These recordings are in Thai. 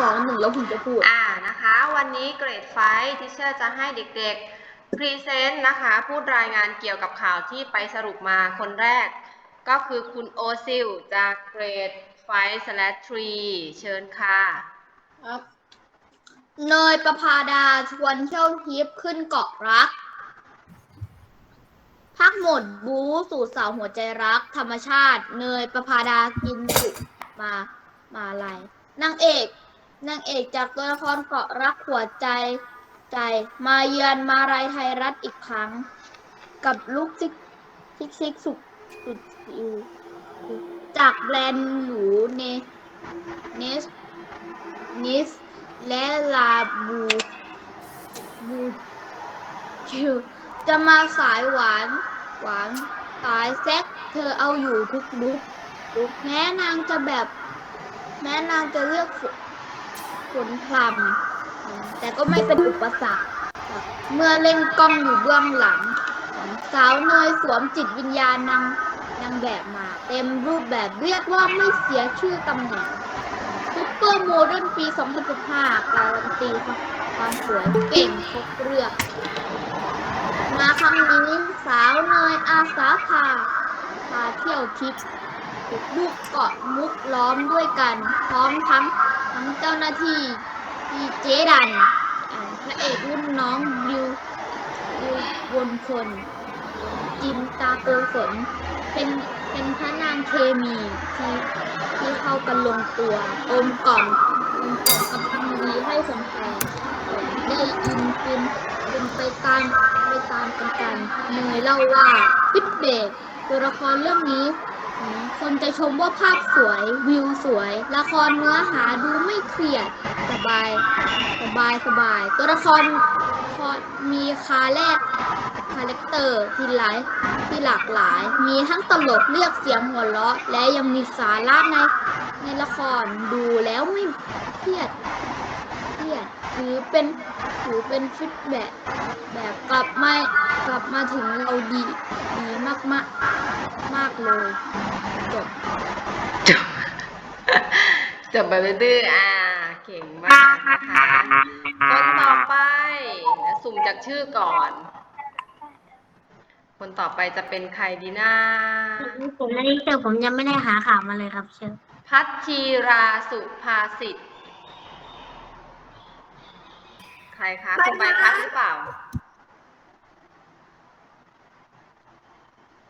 สองหนึ่งแล้วผมจะพูด อ่านะคะ วันนี้เกรดไฟทิเชอร์จะให้เด็กๆพรีเซนต์นะคะ พูดรายงานเกี่ยวกับข่าวที่ไปสรุปมาคนแรก ก็คือคุณโอซิลจากเกรดไฟสแลทรีเชิญค่ะครับเนยประพาดาชวนเที่ยวทิพย์ขึ้นเกาะรัก พักหมดบู๊สู่สาวหัวใจรัก ธรรมชาติ เนยประพาดากินสุมามาอะไรนางเอก นางเอกจากตัวละครเกาะรักหัวใจใจ มาเยือนมาลายไทยรัฐอีกครั้ง กับลูกซิกซิกซิกสุกสุดซิวจากแบรนด์หรูเนเนสนิสและลาบูบูคิวจะมาสายหวาน หวานสายแซกเธอเอาอยู่ทุกลุกลุกแม้นางจะแบบ แม้นางจะเลือก ฝนฝนพรำแต่ก็ไม่เป็นอุปสรรค เมื่อเล่นกล้องอยู่เบื้องหลัง สาวเนยสวมจิตวิญญาณนางนางแบบมา เต็มรูปแบบเรียกว่าไม่เสียชื่อตำแหน่งซุปเปอร์โมเดิร์นปี 2015การันตีความสวยเก่งครบเรื่องมาครั้งนี้สาวเนยอาสาพาพาเที่ยวทริปบุกเกาะมุกล้อมด้วยกัน พร้อมทั้ง ทั้งเจ้าหน้าที่ที่เจดันพระเอกรุ่นน้องบิวบิววนคน จิมตาโกฝนเป็นเป็นพระนางเคมีที่ที่เข้ากันลงตัวกลมกล่อมกลมกล่อมกำลังดีให้แฟนๆได้อินเป็นเป็นไปตามไปตามกันกันเนยเล่าว่าพิทเบกตัวละครเรื่องนี้ คนจะชมว่าภาพสวย วิวสวย ละครเนื้อหาดูไม่เครียด สบาย สบายสบาย ตัวละครพอมีคาแรกคาแรคเตอร์ที่หลายที่หลากหลาย มีทั้งตลกเรียกเสียงหัวเราะ และยังมีสาระในในละครดูแล้วไม่เครียด เครียดถือเป็น ถือเป็นฟีดแบ็กแบบกลับมากลับมาถึงเราดีดีมากมากมากเลยจบจบจบไปดื้อๆอ่าเก่งมากนะคะคนต่อไปเดี๋ยวสุ่มจากชื่อก่อน คนต่อไปจะเป็นใครดีนะผมไม่ได้เจอผมยังไม่ได้หาข่าวมาเลยครับเชื่อพัชชีราสุภาสิทธิ์ ใค รคะคุณใบพัดหรือเปล่า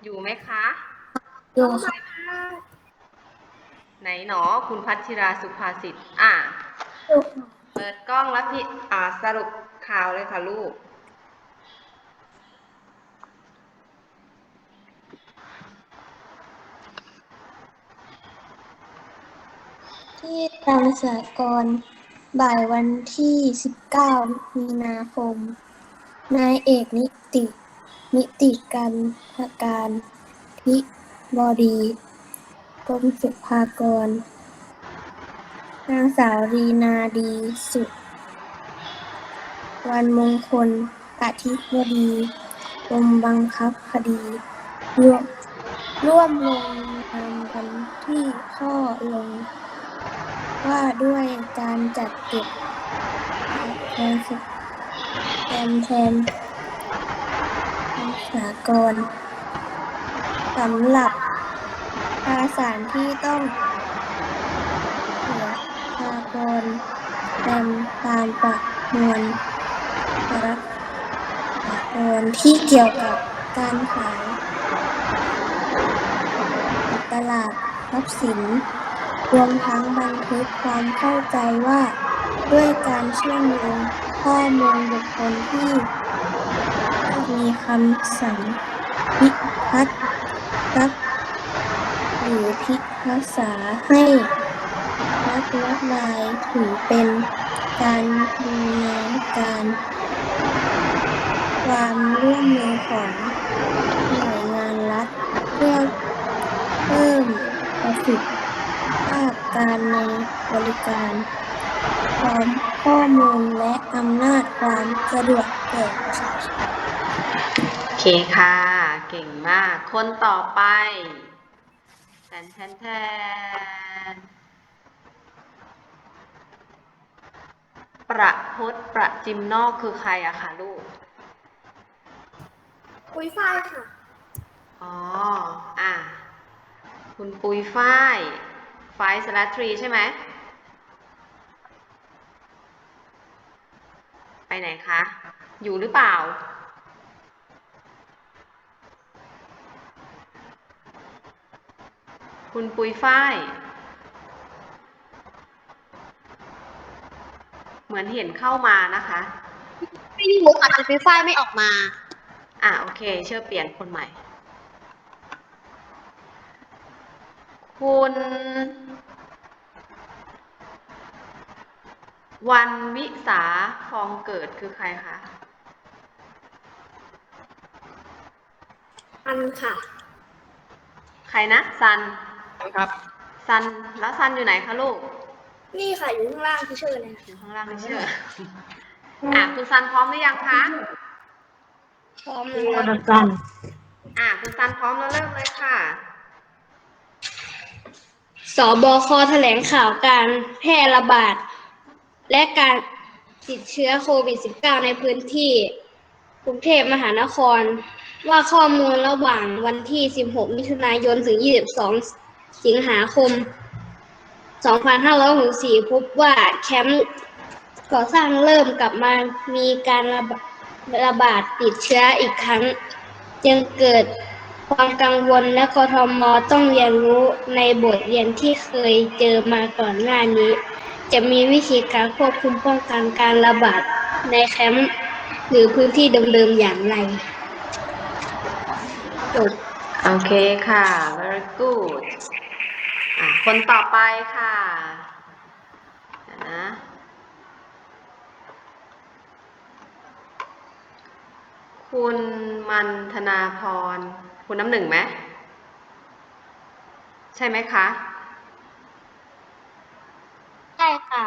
อยู่ไหมคะดูค่ะไหนหนอคุณพัชราสุภาสิทธิ์อ่าเปิดกล้องแล้วพี่อ่าสรุปข่าวเลยค่ะลูกที่ตามสากรณ์ บ่ายวันที่ 19 มีนาคม นายเอกนิติ นิติกันภการพิบดีกรมสุภากร นางสาวรีนาดีสุวันมงคลอธิบดีกรมบังคับคดีร่วมร่วมลงนามกันที่ข้อลง ว่าด้วยการจัดเก็บแทนแทนแทนสากรสำหรับภาษารที่ต้องเสียสากรณ์แทนตามประมวลรัฐสากรที่เกี่ยวกับการขายตลาดทรัพย์สิน รวมทั้งบันทึกความเข้าใจว่า ด้วยการเชื่อมโยงข้อมูลบุคคลที่มีคำสั่งพิพัฒน์รักหรือพิพากษาให้รัฐละลายถือเป็นการดำเนินการ ความร่วมมือของหน่วยงานรัฐเพื่อเพิ่มประสิทธิ ภาพ การในบริการ พร้อมข้อมูลและอำนาจความสะดวกแก่ประชาชนโอเคค่ะ เก่งมาก คนต่อไปแทนแทนแทนประพศประจิมนอกคือใครอะคะลูก ปุ้ยฝ้ายค่ะ อ๋อ อะ คุณปุยฝ้าย ฝ้ายสลัดทรีใช่ไหม ไปไหนคะ อยู่หรือเปล่า คุณปุยฝ้าย เหมือนเห็นเข้ามานะคะ ไม่รู้ค่ะแต่ปุ้ยฝ้ายไม่ออกมา อะ โอเค เชื่อเปลี่ยนคนใหม่คุณ วันวิสาฟองเกิดคือใครคะอันค่ะ ใครนะซันครับซันแล้วซันอยู่ไหนคะลูก นี่ค่ะอยู่ข้างล่างที่เชิญเลยอยู่ข้างล่างไม่เชื่ออะคุณซันพร้อมหรือยังคะ พร้อมเรีแล้ยวนกันอะคุณซันพร้อมแล้วเริ่มเลยค่ะสบคแถลงข่าวการแพร่ระบาด และการติดเชื้อโควิด -19 ในพื้นที่กรุงเทพมหานคร ว่าข้อมูลระหว่างวันที่ 16 มิถุนายน ถึง 22 สิงหาคม 2564 พบว่าแคมป์ก่อสร้างเริ่มกลับมามีการระบาดระบาดติดเชื้ออีกครั้ง จึงเกิดความกังวลและกทมต้องเรียนรู้ในบทเรียนที่เคยเจอมาก่อนหน้านี้ จะมีวิธีการควบคุมป้องกันการระบาดในแคมป์หรือพื้นที่เดิมๆอย่างไรจบโอเคค่ะ very good คนต่อไปค่ะนะคุณมันธนาพร คุณน้ำหนึ่งไหม ใช่ไหมคะ ใช่ค่ะ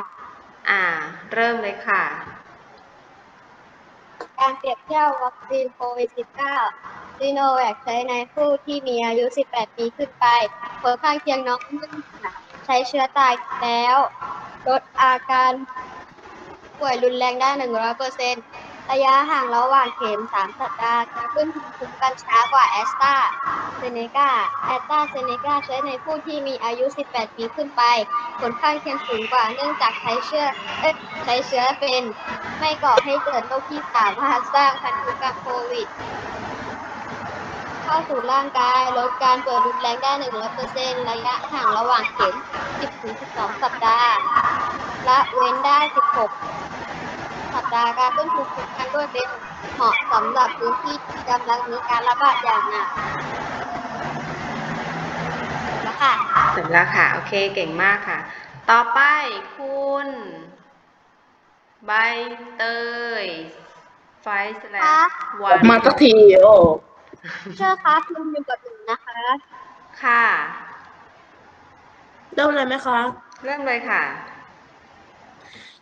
อ่า เริ่มเลยค่ะ การเปรียบเทียบวัคซีนโควิด -19 ซีโนแวคใช้ในผู้ที่มีอายุ 18 ปีขึ้นไปผลข้างเคียงน้อยใช้เชื้อตายแล้ว ลดอาการป่วยรุนแรงได้ 100% ระยะห่างระหว่างเข็ม 3 สัปดาห์การขึ้นภูมิคุ้มกันช้ากว่าแอสตราเซเนกาแอสตราเซเนกาใช้ในผู้ที่มีอายุ 18 ปีขึ้นไป ผลข้างเคียงสูงกว่าเนื่องจากใช้เชื้อใช้เชื้อเป็น ไม่ก่อให้เกิดโรคที่สามารถสร้างพันธุกรรมโควิด เข้าสู่ร่างกายลดการป่วยรุนแรงได้ 100%ระยะห่างระหว่างเข็ม 10-12 สัปดาห์ ละเว้นได้ 16 สัปดาห์การขึ้นภูมิคุ้มกันด้วยเป็นเหมาะสำหรับพื้นที่ที่กำลังมีการระบาดอย่างหนักแล้วค่ะเสร็จแล้วค่ะ โอเค เก่งมากค่ะ ต่อไปคุณ ใบเตย ไฟสแลค่ะวัออกมาสักทีโอ้เชื่อครับลุงอยู่กับหนูนะคะ ค่ะ เริ่มเลยไหมคะ เริ่มเลยค่ะ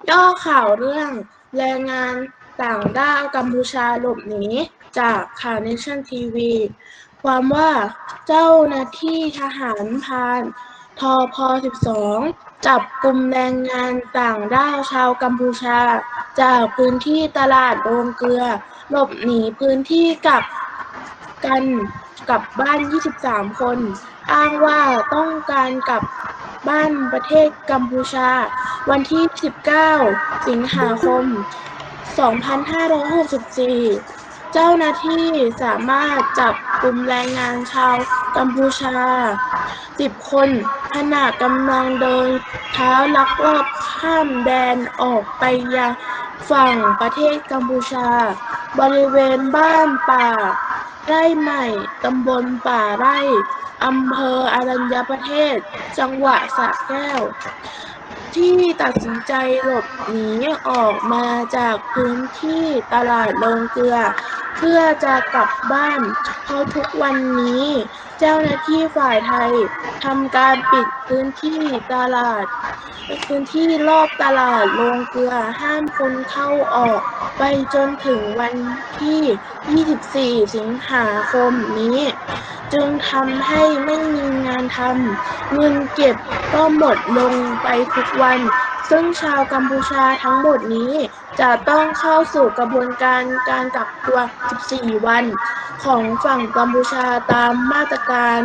ย่อข่าวเรื่อง แรงงานต่างด้าวกัมพูชาหลบหนีจากข่าวเนชั่นทีวี ความว่าเจ้าหน้าที่ทหารพานทอพ12 จับกลุ่มแรงงานต่างด้าวชาวกัมพูชา จากพื้นที่ตลาดโรงเกลือ หลบหนีพื้นที่กับกัน กลับบ้าน 23 คน อ้างว่าต้องการกลับบ้านประเทศกัมพูชา วันที่ 19 สิงหาคม 2564 เจ้าหน้าที่สามารถจับกลุ่มแรงงานชาวกัมพูชา 10 คนขณะกำลังเดินเท้าลักลอบข้ามแดนออกไปยังฝั่งประเทศกัมพูชา บริเวณบ้านป่า ไร่ใหม่ ตำบลป่าไร่ อำเภออรัญญประเทศ จังหวัดสระแก้ว ที่ตัดสินใจหลบหนีออกมาจากพื้นที่ตลาดโรงเกลือ เพื่อจะกลับบ้านเพราะทุกวันนี้ เจ้าหน้าที่ฝ่ายไทยทำการปิดพื้นที่ตลาด พื้นที่รอบตลาดโรงเกลือห้ามคนเข้าออก ไปจนถึงวันที่ 24 สิงหาคมนี้ จึงทำให้ไม่มีงานทำเงินเก็บก็หมดลงไปทุกวัน ซึ่งชาวกัมพูชาทั้งหมดนี้จะต้องเข้าสู่กระบวนการการกักตัว 14 วัน ของฝั่งกัมพูชาตามมาตรการ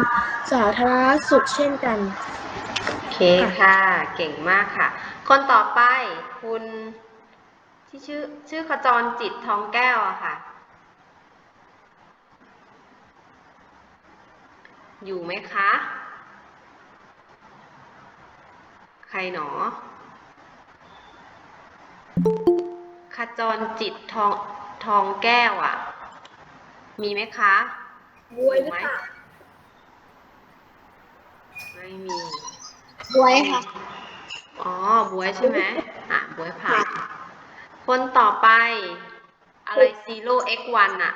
สาธารณสุขเช่นกัน โอเคค่ะ เก่งมากค่ะ คนต่อไปคุณที่ชื่อชื่อขจรจิตทองแก้วอะค่ะ อยู่ไหมคะ ใครหนอ ขจรจิตทองทองแก้วอะมีไหมคะบวยหรือเปล่าไม่มี บวยค่ะ อ๋อ บวยใช่ไหมอะ บวยผ่านคนต่อไป อะไร zero x one อะ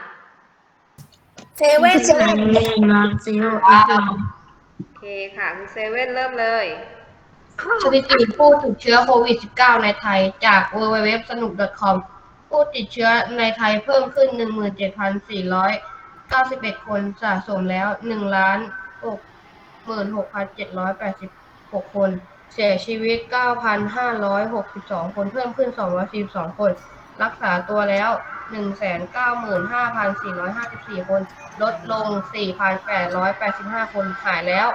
เซเว่นเซเว่นโอเคค่ะคุณเซเว่นเริ่มเลย สถิติผู้ติดเชื้อโควิด -19 ในไทย จาก www สนุก .com ผู้ติดเชื้อในไทยเพิ่มขึ้น 17,491 คนสะสมแล้ว 1 ล้าน66,786 คน เสียชีวิต 9,562 คนเพิ่มขึ้น 242 คน รักษาตัวแล้ว 195,454 คน ลดลง 4,885 คนหายแล้ว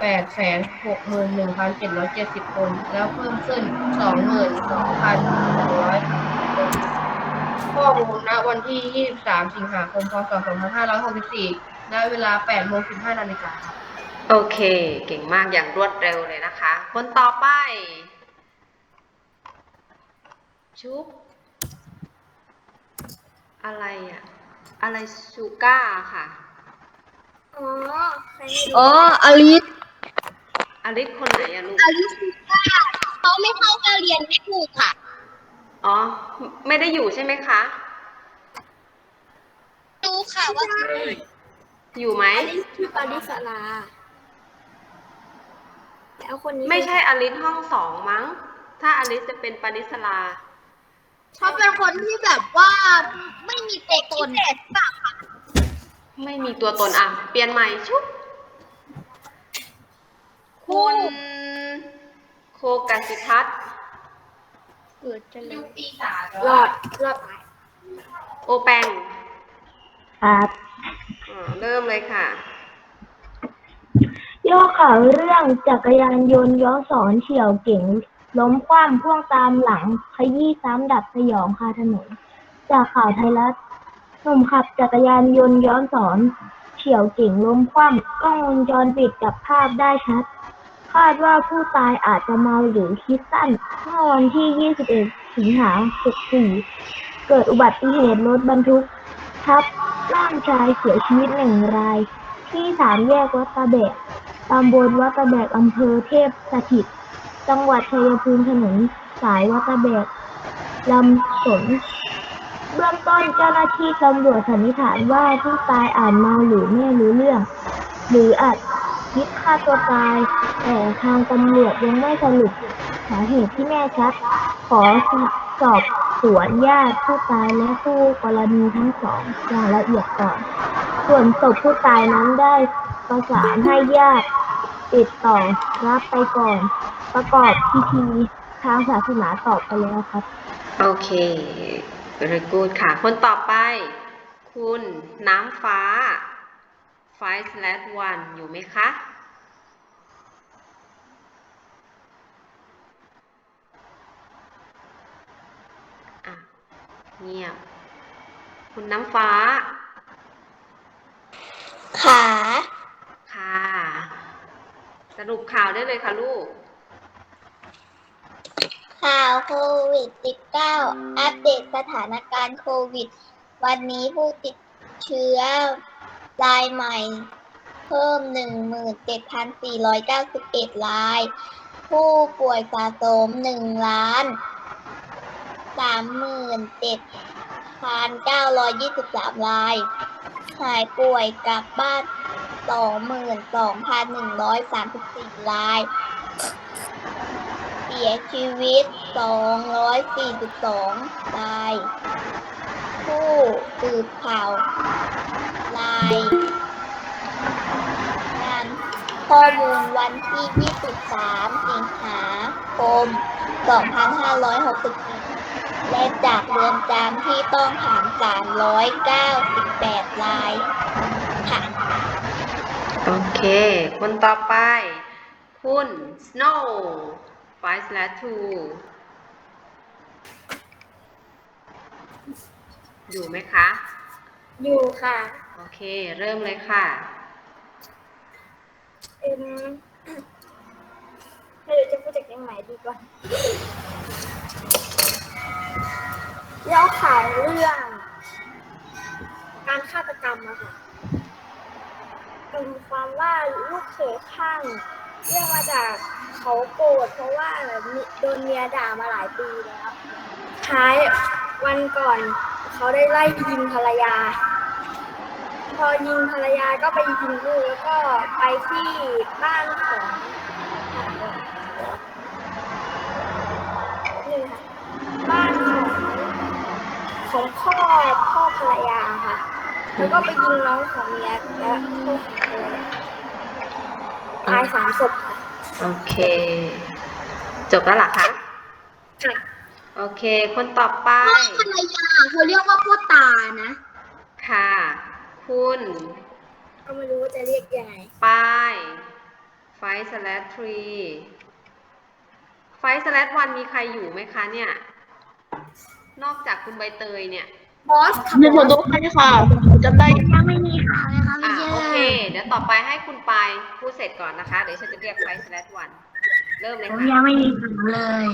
แปดแสนหกหมื่นหนึ่งพันเจ็ดร้อยเจ็ดสิบคน แล้วเพิ่มขึ้นสองหมื่นสองพันหนึ่งร้อยคนข้อมูลณวันที่ยี่สิบสามสิงหาคมพศสองพันห้าร้อยหกสิบสี่ณเวลาแปดโมงสิบห้านาฬิกาครับโอเค เก่งมากอย่างรวดเร็วเลยนะคะ คนต่อไป ชุบ อะไรอะอะไรชูก้าค่ะ อ๋อ ใครอ๋ออลิส อลิสคนไหนอะลูกอลิสเขาไม่เข้าการเรียนไม่ถูกค่ะ อ๋อ ไม่ได้อยู่ใช่ไหมคะดูค่ะว่าอยู่ไหมอลิสคืออลิสลาแล้วคนนี้ไม่ใช่อลิสห้องสองมั้ง ถ้าอลิสจะเป็นปริศลา เขาเป็นคนที่แบบว่าไม่มีตัวตน ไม่มีตัวตนอะ เปลี่ยนใหม่ชุบ คุณโคกสิทัศน์เกิดจะเลยรอดรอดตายโอแปงครับอ่าเริ่มเลยค่ะ ย่อข่าวเรื่องจักรยานยนต์ย้อนสอนเฉี่ยวเก๋งล้มคว่ำพ่วงตามหลังขยี้ซ้ำดับสยองคาถนน จากข่าวไทยรัฐหนุ่มขับจักรยานยนต์ย้อนสอน เฉี่ยวเก๋งล้มคว่ำกล้องวงจรปิดจับภาพได้ชัด คาดว่าผู้ตายอาจจะเมาหรือคิดสั้น เมื่อวันที่ 21 สิงหาคม64เกิดอุบัติเหตุรถบรรทุก ทับร่างชายเสียชีวิตหนึ่งราย ที่สามแยกวัดตะแบกตำบลวัดตะแบกอำเภอเทพสถิต จังหวัดชัยภูมิถนนสายวัดตะแบกลำสนเบื้องต้นเจ้าหน้าที่ตำรวจสันนิษฐานว่าผู้ตายอาจเมาหรือไม่รู้เรื่อง หรืออาจ คิดฆ่าตัวตาย แต่ทางตำรวจยังไม่สรุปสาเหตุที่แน่ชัด ขอสอบสวนญาติผู้ตายและผู้กรณีทั้งสองอย่างละเอียดก่อน ส่วนศพผู้ตายนั้นได้ประสานให้ญาติติดต่อรับไปก่อน ประกอบพิธีทางศาสนาต่อไปแล้วครับ โอเค very good ค่ะ คนต่อไป คุณน้ำฟ้า five slash one อยู่ไหมคะอะเงียบ คุณน้ำฟ้าขาค่ะ สรุปข่าวได้เลยค่ะลูก ข่าวโควิด -19 อัปเดตสถานการณ์โควิด วันนี้ผู้ติดเชื้อ รายใหม่เพิ่ม 17,491 ราย ผู้ป่วยสะสม1ล้าน37,923 ราย หายป่วยกลับบ้าน 22,134 ราย เสียชีวิต 242 ราย ผู้สืบข่าว งานข้อมูลวันที่ 23 สิงหาคม 2564และจากเรือนจำที่ต้องขัง398 รายค่ะ โอเค คนต่อไป คุณ Snow 5 slash 2อยู่ไหมคะ อยู่ค่ะ โอเค เริ่มเลยค่ะ เอ็มไม่รู้จะพูดจากยังไงดีกว่าเล่าข่าวเรื่อง การฆาตกรรมอะค่ะเป็นความว่าลูกเขยข้างเรื่องมาจากเขาโกรธเพราะว่าโดนเมียด่ามาหลายปีแล้วท้ายวันก่อนเขาได้ไล่ยิงภรรยา พอยิงภรรยาก็ไปยิงลูกแล้วก็ไปที่บ้านของนี่ค่ะบ้านของของพ่อพ่อภรรยาค่ะ แล้วก็ไปยิงน้องของเมียและพ่อของภรรยาตายสามศพค่ะโอเค จบแล้วเหรอคะค่ะโอเค คนต่อไป พ่อภรรยาเขาเรียกว่าพ่อตานะ ค่ะ คุณก็ไม่รู้ว่าจะเรียกยังไงป้ายไฟสแลททรีไฟสแลทวันมีใครอยู่ไหมคะเนี่ย นอกจากคุณใบเตยเนี่ย บอสค่ะมีผลทุกคนค่ะจำได้ยังไม่มีข่าวเลยค่ะอะพี่เจโอเค เดี๋ยวต่อไปให้คุณปายพูดเสร็จก่อนนะคะ เดี๋ยวฉันจะเรียกไฟสแลทวันเริ่มเลยผมค่ะยังไม่มีข่าวเลย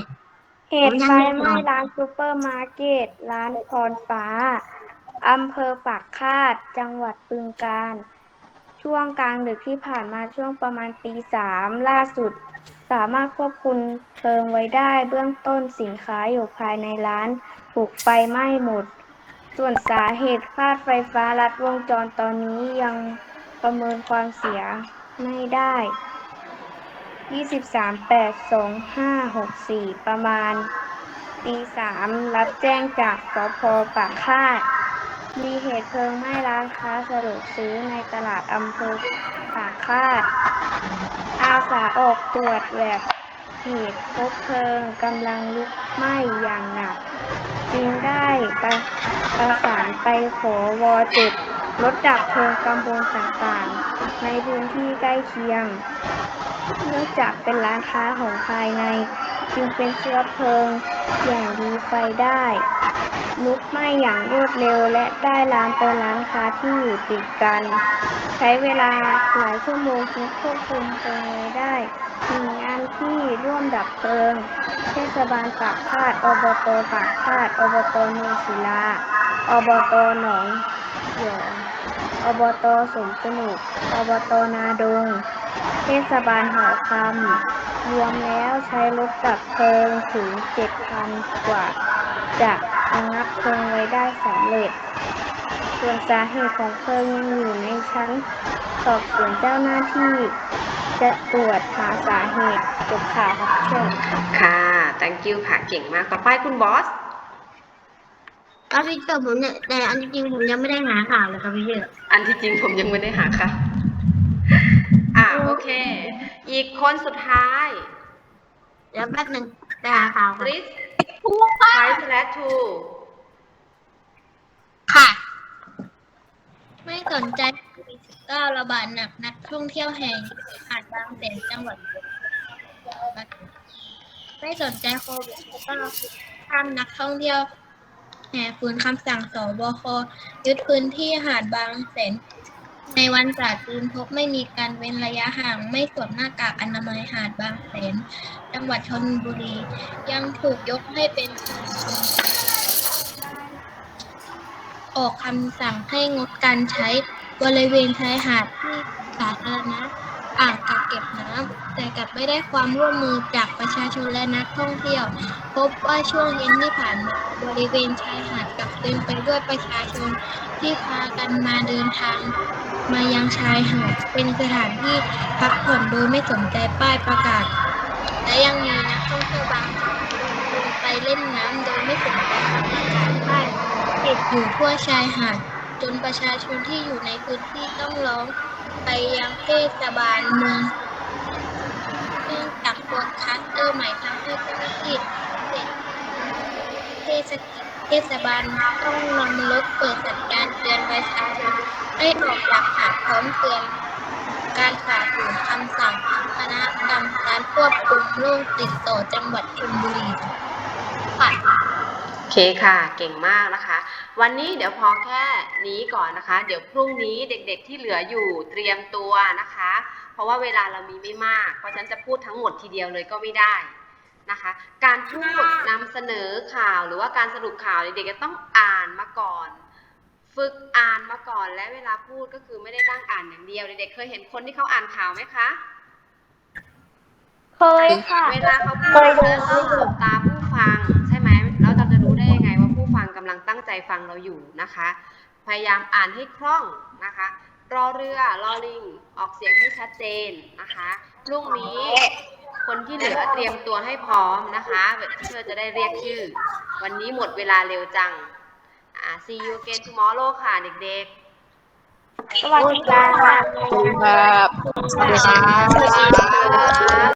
เหตุไฟไหม้ร้านซูเปอร์มาร์เก็ต ร้านพรฟ้า อำเภอปากคาด จังหวัดบึงกาฬ ช่วงกลางดึกที่ผ่านมาช่วงประมาณตีสามล่าสุด สามารถควบคุมเพลิงไว้ได้เบื้องต้นสินค้าอยู่ภายในร้านถูกไฟไหม้หมด ส่วนสาเหตุคาดไฟฟ้าลัดวงจรตอนนี้ยังประเมินความเสียไม่ได้ 23-8-2564 ประมาณตีสามรับแจ้งจากสพปากคาด มีเหตุเพลิงไหม้ร้านค้าสะดวกซื้อในตลาดอำเภอปากคาด อาสาออกตรวจแบบเหตุพบเพลิงกำลังลุกไหม้อย่างหนัก จึงได้ประประสานไปขอวเจ็ดรถดับเพลิงตำบลต่างๆ ในพื้นที่ใกล้เคียง เนื่องจากเป็นร้านค้าของภายใน จึงเป็นเชื้อเพลิง อย่างดีไฟได้ ลุกไหม้อย่างรวดเร็วและได้ลามไปร้านค้าที่อยู่ติดกัน ใช้เวลาหลายชั่วโมงจึงควบคุมเพลิงไว้ได้มีงานที่ร่วมดับเพลิง เทศบาลปากคาด อบตปากคาด อบตเมืองศิลา อบตหนองหยองอบตสมสนุก อบตนาดง เทศบาลหอคำ รวมแล้วใช้รถดับเพลิงถึง 7,000 กว่า จะระงับเพลิงไว้ได้สำเร็จ ส่วนสาเหตุของเพลิงยังอยู่ในชั้น สอบสวนเจ้าหน้าที่ จะตรวจหาสาเหตุจบข่าวครับเชิญค่ะ thank you ค่ะเก่งมากต่อไปคุณบอสครับพี่เจอผมเนี่ยแต่อันจริงๆผมยังไม่ได้หาข่าวเลยครับพี่เจออันที่จริงผมยังไม่ได้หาค่ะ อ่าโอเค อีกคนสุดท้ายเดี๋ยวแป๊บหนึ่งไปหาข่าวคก่อนริสไฟสแลททูค่ะ ไม่สนใจโควิด19ระบาดหนักนักท่องเที่ยวแห่งหาดบางแสนจังหวัด ไม่สนใจโควิด19ห้ามนักท่องเที่ยวแห่ฝืนคำสั่งสบคยึดพื้นที่หาดบางแสน ในวันตร์จีนพบไม่มีการเว้นระยะห่างไม่สวมหน้ากากอนามัยหาดบางแสน จังหวัดชลบุรี ยังถูกยกให้เป็นออกคำสั่งให้งดการใช้บริเวณชายหาดที่สาธารณะอ่างกักเก็บน้ำแต่กลับไม่ได้ความร่วมมือจากประชาชนและนักท่องเที่ยว พบว่าช่วงเย็นที่ผ่านมาบริเวณชายหาดกลับเต็มไปด้วยประชาชน ที่พากันมาเดินทางมายังชายหาดเป็นสถานที่พักผ่อนโดยไม่สนใจป้ายประกาศ และยังมีนักท่องเที่ยวบางคนลงไปเล่นน้ำโดยไม่สนใจประกาศป้ายติดอยู่ทั่วชายหาด จนประชาชนที่อยู่ในพื้นที่ต้องร้องไปยังเทศบาลเมืองเพื่อกักตัวคัสเตอร์ใหม่ทำให้เจ้าหน้าที่เทศกิจ เทศบาลต้องนำรถเปิดสัญญาณเตือนประชาชนให้ออกจากหาดพร้อมเตือน การฝ่าฝืนคำสั่งคณะกรรมการควบคุมโรคติดต่อจังหวัดชลบุรีค่ะโอเคค่ะ เก่งมากนะคะ วันนี้เดี๋ยวพอแค่นี้ก่อนนะคะ เดี๋ยวพรุ่งนี้เด็กๆที่เหลืออยู่เตรียมตัวนะคะ เพราะว่าเวลาเรามีไม่มาก เพราะฉะนั้นจะพูดทั้งหมดทีเดียวเลยก็ไม่ได้ นะคะ การพูดนำเสนอข่าวหรือว่าการสรุปข่าวเด็กๆจะต้องอ่านมาก่อน ฝึกอ่านมาก่อนและเวลาพูดก็คือไม่ได้นั่งอ่านอย่างเดียว เด็กๆเคยเห็นคนที่เขาอ่านข่าวไหมคะเคยค่ะเวลาเขาพูดแล้วต้องสบตาผู้ฟังใช่ไหมแล้วเราจะรู้ได้ยังไงว่าผู้ฟังกำลังตั้งใจฟังเราอยู่นะคะ พยายามอ่านให้คล่องนะคะรอเรือรอลิงออกเสียงให้ชัดเจนนะคะพรุ่งนี้ คนที่เหลือเตรียมตัวให้พร้อมนะคะเพื่อจะได้เรียกชื่อ วันนี้หมดเวลาเร็วจัง อ่า see you again tomorrow ค่ะเด็กๆ สวัสดีค่ะ สวัสดีครับ